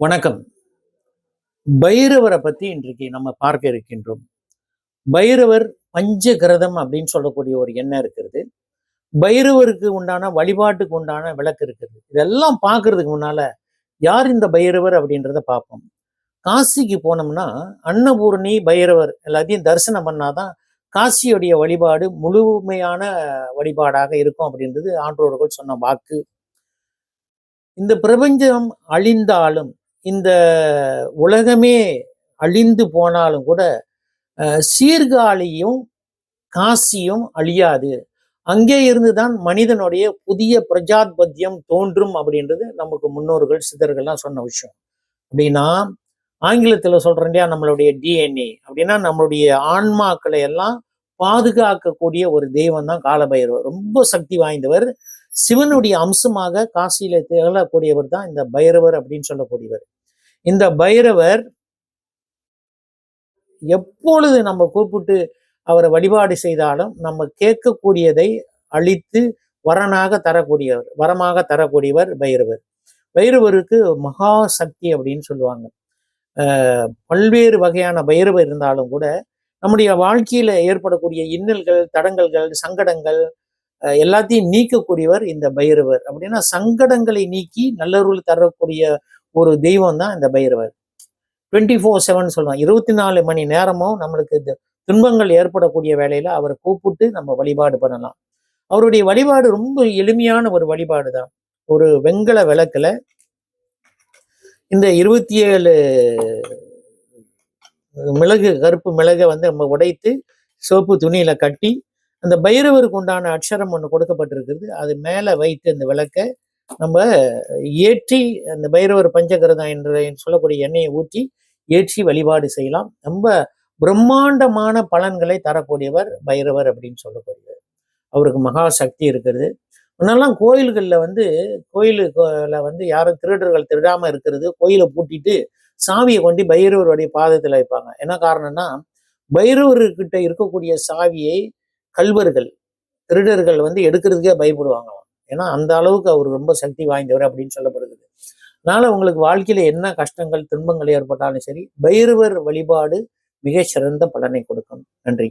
வணக்கம். பைரவரை பத்தி இன்றைக்கு நம்ம பார்க்க இருக்கின்றோம். பைரவர் பஞ்சகிரதம் அப்படின்னு சொல்லக்கூடிய ஒரு எண்ணம் இருக்கிறது. பைரவருக்கு உண்டான வழிபாட்டுக்கு உண்டான விளக்கு இருக்குது இதெல்லாம் பார்க்கறதுக்கு முன்னால யார் இந்த பைரவர் அப்படின்றத பார்ப்போம். காசிக்கு போனோம்னா அன்னபூர்ணி பைரவர் எல்லாத்தையும் தரிசனம் பண்ணாதான் காசியுடைய வழிபாடு முழுமையான வழிபாடாக இருக்கும் அப்படின்றது ஆன்றோர்கள் சொன்ன வாக்கு. இந்த பிரபஞ்சம் அழிந்தாலும் இந்த உலகமே அழிந்து போனாலும் கூட அஹ், சீர்காழியும் காசியும் அழியாது. அங்கே இருந்துதான் மனிதனுடைய புதிய பிரஜாத்பத்தியம் தோன்றும் அப்படின்றது நமக்கு முன்னோர்கள் சித்தர்கள்லாம் சொன்ன விஷயம். அப்படின்னா ஆங்கிலத்துல சொல்கிறேன் இல்லையா நம்மளுடைய டிஎன்ஏ அப்படின்னா நம்மளுடைய ஆன்மாக்களை எல்லாம் பாதுகாக்கக்கூடிய ஒரு தெய்வம் தான் காலபைரவர். ரொம்ப சக்தி வாய்ந்தவர். சிவனுடைய அம்சமாக காசியில் திகழக்கூடியவர் தான் இந்த பைரவர் அப்படின்னு சொல்லக்கூடியவர். இந்த பைரவர் எப்பொழுது நம்ம கூப்பிட்டு அவரை வழிபாடு செய்தாலும் நம்ம கேட்கக்கூடியதை அழித்து வரனாக தரக்கூடியவர் வரமாக தரக்கூடியவர் பைரவர். பைரவருக்கு மகா சக்தி அப்படின்னு சொல்லுவாங்க. பல்வேறு வகையான பைரவர் இருந்தாலும் கூட நம்முடைய வாழ்க்கையில ஏற்படக்கூடிய இன்னல்கள் தடங்கல்கள் சங்கடங்கள் எல்லாத்தையும் நீக்கக்கூடியவர் இந்த பைரவர். அப்படின்னா சங்கடங்களை நீக்கி நல்லருள் தரக்கூடிய ஒரு தெய்வம் தான் இந்த பைரவர். டுவெண்ட்டி ஃபோர் செவன் சொல்லுவாங்க இருபத்தி நாலு மணி நேரமும் நம்மளுக்கு இந்த துன்பங்கள் ஏற்படக்கூடிய வேலையில அவரை கூப்பிட்டு நம்ம வழிபாடு பண்ணலாம். அவருடைய வழிபாடு ரொம்ப எளிமையான ஒரு வழிபாடு தான் ஒரு வெங்கல விளக்குல இந்த இருபத்தி ஏழு மிளகு கருப்பு மிளகை வந்து நம்ம உடைத்து சிவப்பு துணியில கட்டி அந்த பைரவருக்கு உண்டான அக்ஷரம் ஒன்று கொடுக்கப்பட்டிருக்கிறது. அது மேலே வைத்து அந்த விளக்கை நம்ம ஏற்றி அந்த பைரவர் பஞ்சகிரதம் என்று சொல்லக்கூடிய எண்ணெயை ஊற்றி ஏற்றி வழிபாடு செய்யலாம். ரொம்ப பிரம்மாண்டமான பலன்களை தரக்கூடியவர் பைரவர் அப்படின்னு சொல்லக்கூடியவர். அவருக்கு மகா சக்தி இருக்கிறது. முன்னெல்லாம் கோயில்களில் வந்து கோயிலுல வந்து யாரும் திருடர்கள் திருடாம இருக்கிறது கோயிலை பூட்டிட்டு சாவியை கொண்டு பைரவருடைய பாதத்தில் வைப்பாங்க. என்ன காரணம்னா பைரவர்கிட்ட இருக்கக்கூடிய சாவியை கல்வர்கள் திருடர்கள் வந்து எடுக்கிறதுக்கே பயப்படுவாங்களாம். ஏன்னா அந்த அளவுக்கு அவர் ரொம்ப சக்தி வாய்ந்தவர் அப்படின்னு சொல்லப்படுகிறது. அதனால உங்களுக்கு வாழ்க்கையில என்ன கஷ்டங்கள் துன்பங்கள் ஏற்பட்டாலும் சரி பைரவர் வழிபாடு மிக சிறந்த பலனை கொடுக்கும். நன்றி.